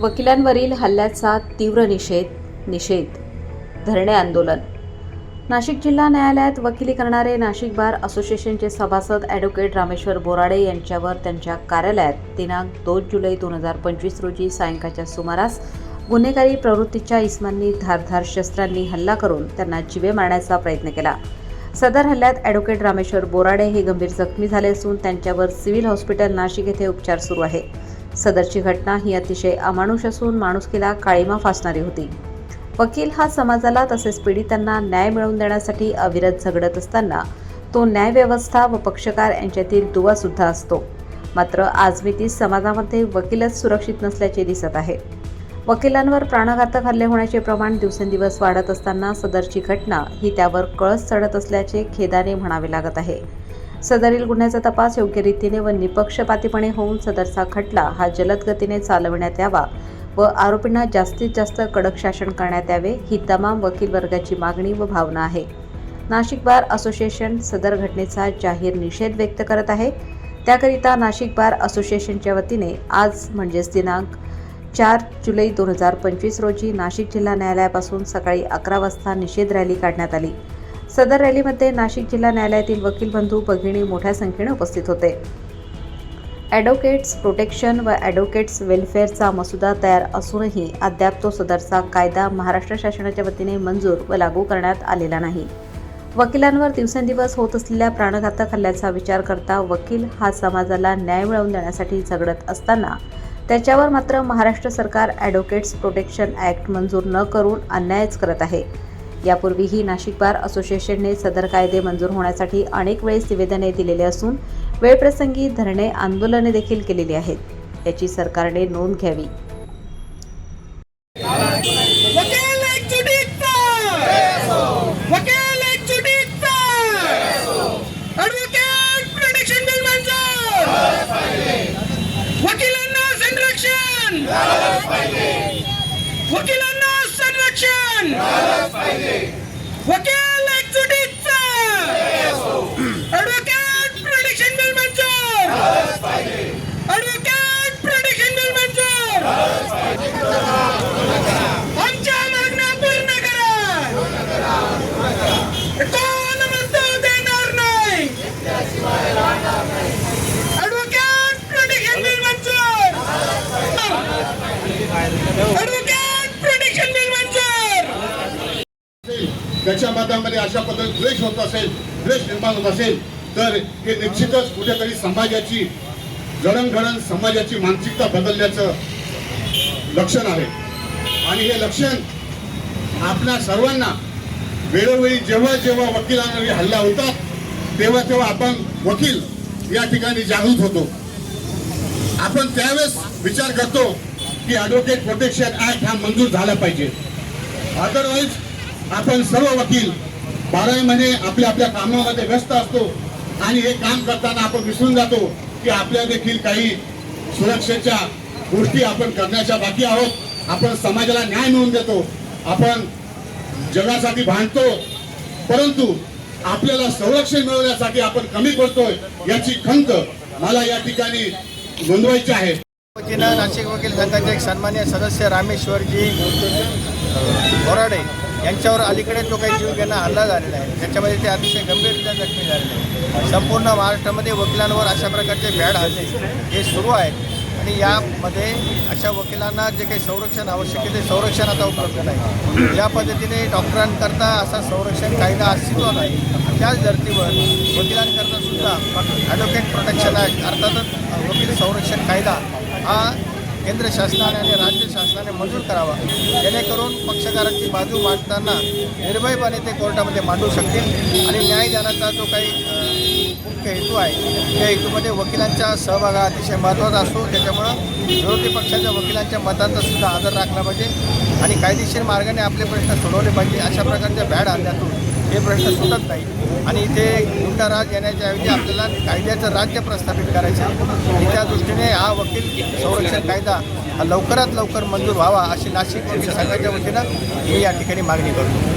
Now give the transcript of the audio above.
वकिलांवरील हल्ल्याचा तीव्र निषेध निषेध धरणे आंदोलन. नाशिक जिल्हा न्यायालयात वकिली करणारे नाशिक बार असोसिएशनचे सभासद ॲडव्होकेट रामेश्वर बोराडे यांच्यावर त्यांच्या कार्यालयात दिनांक दोन जुलै दोन हजार पंचवीस रोजी सायंकाळच्या सुमारास गुन्हेगारी प्रवृत्तीच्या इस्मांनी धारधार शस्त्रांनी हल्ला करून त्यांना जिवे मारण्याचा प्रयत्न केला. सदर हल्ल्यात ॲडव्होकेट रामेश्वर बोराडे हे गंभीर जखमी झाले असून त्यांच्यावर सिव्हिल हॉस्पिटल नाशिक येथे उपचार सुरू आहे. सदरची घटना ही अतिशय अमानुष असून माणुसकीला काळीमा फासणारी होती. वकील हा समाजाला तसेच पीडितांना न्याय मिळवून देण्यासाठी अविरत झगडत असताना तो न्यायव्यवस्था व पक्षकार यांच्यातील दुवासुद्धा असतो. मात्र आजमितीस समाजामध्ये वकीलच सुरक्षित नसल्याचे दिसत आहे. वकिलांवर प्राणघातक हल्ले होण्याचे प्रमाण दिवसेंदिवस वाढत असताना सदरची घटना ही त्यावर कळस चढत असल्याचे खेदाने म्हणावे लागत आहे. सदरील गुन्ह्याचा तपास योग्य रीतीने व निपक्षपातीपणे होऊन सदरचा खटला हा जलद गतीने चालविण्यात यावा व आरोपींना जास्तीत जास्त कडक शासन करण्यात यावे ही तमाम वकील वर्गाची मागणी व भावना आहे. नाशिक बार असोसिएशन सदर घटनेचा जाहीर निषेध व्यक्त करत आहे. त्याकरिता नाशिक बार असोसिएशनच्या वतीने आज म्हणजेच दिनांक चार जुलै दोन हजार पंचवीस रोजी नाशिक जिल्हा न्यायालयापासून सकाळी अकरा वाजता निषेध रॅली काढण्यात आली. सदर रॅलीमध्ये नाशिक जिल्हा न्यायालयातील वकील बंधू भगिनी मोठ्या संख्येने उपस्थित होते. ॲडव्होकेट्स प्रोटेक्शन व ॲडव्होकेट्स वेलफेअरचा मसुदा तयार असूनही अद्याप तो सदरचा कायदा महाराष्ट्र शासनाच्या वतीने मंजूर व लागू करण्यात आलेला नाही. वकिलांवर दिवसेंदिवस होत असलेल्या प्राणघातक हल्ल्याचा विचार करता वकील हा समाजाला न्याय मिळवून देण्यासाठी झगडत असताना त्याच्यावर मात्र महाराष्ट्र सरकार ॲडव्होकेट्स प्रोटेक्शन ॲक्ट मंजूर न करून अन्यायच करत आहे. यापूर्वीही नाशिक बार असोसिएशनने सदर कायदे मंजूर होण्यासाठी अनेक वेळेस निवेदने दिलेली असून वेळप्रसंगी धरणे आंदोलने देखील केलेली आहेत. याची सरकारने नोंद घ्यावी वकील एकजुटीचा वकील एकजुटीचा ऍडव्होकेट प्रोटेक्शन बिल मंजूर वकिलांना संरक्षण वकिलांना संरक्षण वकील एकजुटीचा ऍडव्होकेट प्रोटेक्शन बिल मंजूर ऍडव्होकेट प्रोटेक्शन बिल मंजूर आमच्या मागण्या पूर्ण करा कोण म्हणतो देणार नाही ऍडव्होकेट प्रोटेक्शन बिल मंजूर ऍडव्होकेट प्रोटेक्शन बिल मंजूर असेल, समाजामध्ये अशा पद्धतीने द्वेष होत असेल द्वेष निर्माण होत असेल तर हे निश्चितच कुठेतरी समाजाची जडणघडण समाजाची मानसिकता बदलण्याचं लक्षण आहे. आणि हे लक्षण आपल्या सर्वांना वेळोवेळी जेव्हा जेव्हा वकिलांवर हल्ला होतात तेव्हा तेव्हा आपण वकील या ठिकाणी जागृत होतो. आपण त्यावेळेस विचार करतो की ॲडव्होकेट प्रोटेक्शन ॲक्ट हा मंजूर झाला पाहिजे. अदरवाईज आपण सर्व वकील बाराही महिने आपल्या आपल्या कामामध्ये व्यस्त असतो आणि हे काम करताना आपण विसरून जातो की आपल्या देखील काही सुरक्षेच्या गोष्टी आपण करण्याच्या बाकी आहोत. आपण समाजाला न्याय मिळवून देतो. आपण जगासाठी भांडतो. परंतु आपल्याला संरक्षण मिळवण्यासाठी आपण कमी पडतोय याची खंत मला या ठिकाणी नोंदवायची आहे. वतीनं नाशिक वकील संघाचे एक सन्मान्य सदस्य रामेश्वरजी बोराडे यांच्यावर अलीकडे जो काही जीव घेणं हल्ला झालेला आहे. त्याच्यामध्ये ते अतिशय गंभीररित्या जखमी झालेले आहे संपूर्ण महाराष्ट्रामध्ये वकिलांवर अशा प्रकारचे भ्याड हल्ले हे सुरू आहेत. आणि यामध्ये अशा वकिलांना जे काही संरक्षण आवश्यक आहे ते संरक्षण आता उपलब्ध नाही. या पद्धतीने डॉक्टरांकरता असा संरक्षण कायदा अस्तित्व नाही त्याच धर्तीवर वकिलांकरता सुद्धा ॲडव्होकेट प्रोटेक्शन ॲक्ट अर्थातच वकील संरक्षण कायदा हा केंद्र शासनाने आणि राज्य शासनाने मंजूर करावा. जेणेकरून पक्षकारांची बाजू मांडताना निर्भयपणे ते कोर्टामध्ये मांडू शकतील आणि न्यायदानाचा जो काही मुख्य हेतू आहे त्या हेतूमध्ये वकिलांचा सहभाग हा अतिशय महत्त्वाचा असतो. त्याच्यामुळं विरोधी पक्षाच्या वकिलांच्या मतांचा सुद्धा आदर राखला पाहिजे आणि कायदेशीर मार्गाने आपले प्रश्न सोडवले पाहिजे अशा प्रकारच्या बॅड हल्ल्यातून हे प्रश्न सुटत नाही. आणि इथे गुंडाराज येण्याच्या ऐवजी आपल्याला कायद्याचं राज्य प्रस्थापित करायचं आहे. त्या दृष्टीने हा वकील संरक्षण कायदा लवकरात लवकर मंजूर व्हावा अशी नाशिक वकील संघाच्या वतीनं मी या ठिकाणी मागणी करतो.